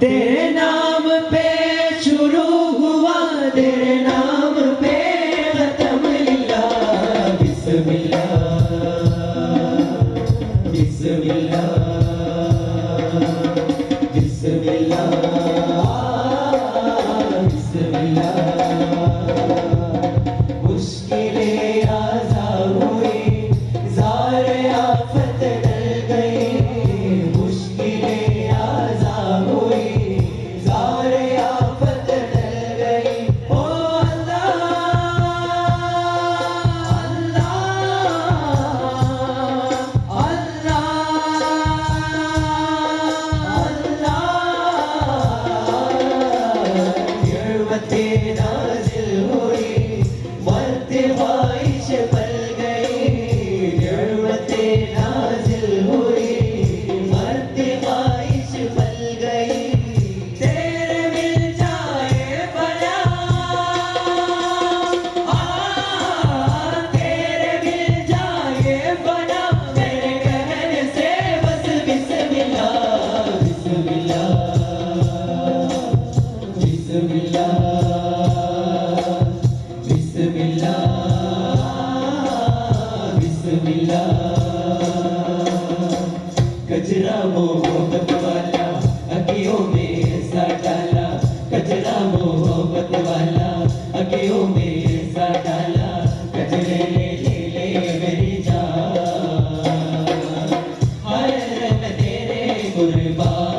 تیرے نام پہ شروع ہوا، تیرے نام پہ ختم اللہ بسم اللہ بسم اللہ بسم اللہ۔ بسم اللہ آزا آفت कचरा मोहब्बत वाला अखियों में ऐसा डाला कचरा मोहब्बत वाला अखियों में ऐसा डाला कचरे ले ले ले मेरी जान हर रंग तेरे कुर्बान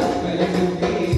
Thank you.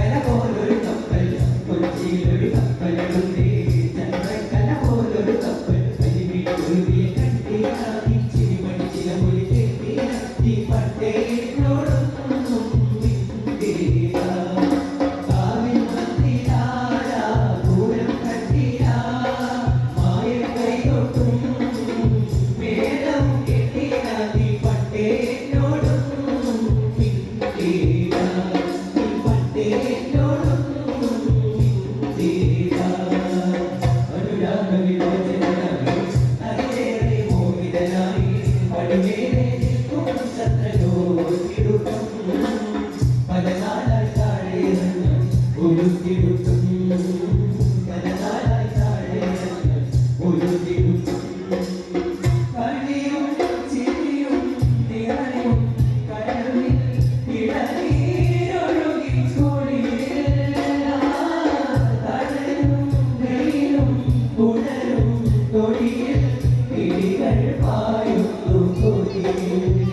കൊടിയിൽ പിടികൾ പായുന്നു കൊടിയിൽ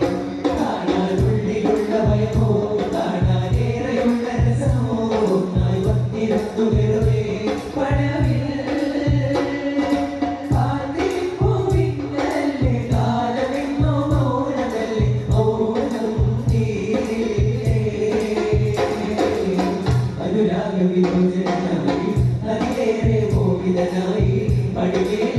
കാണാനുള്ളിലുള്ള ഭയമോ കാണാനേറെയുള്ള രസമോ നായി വന്നിരുന്നു വെറുതെ പടവിൽ അനുരാഗ വിഭജനായി അതിലേറെ മോഹിതനായി പടിയേ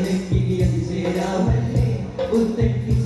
ഉത്തരക്കിളിയൻ ചേരാമല്ലേ? ഉത്തരക്കിളി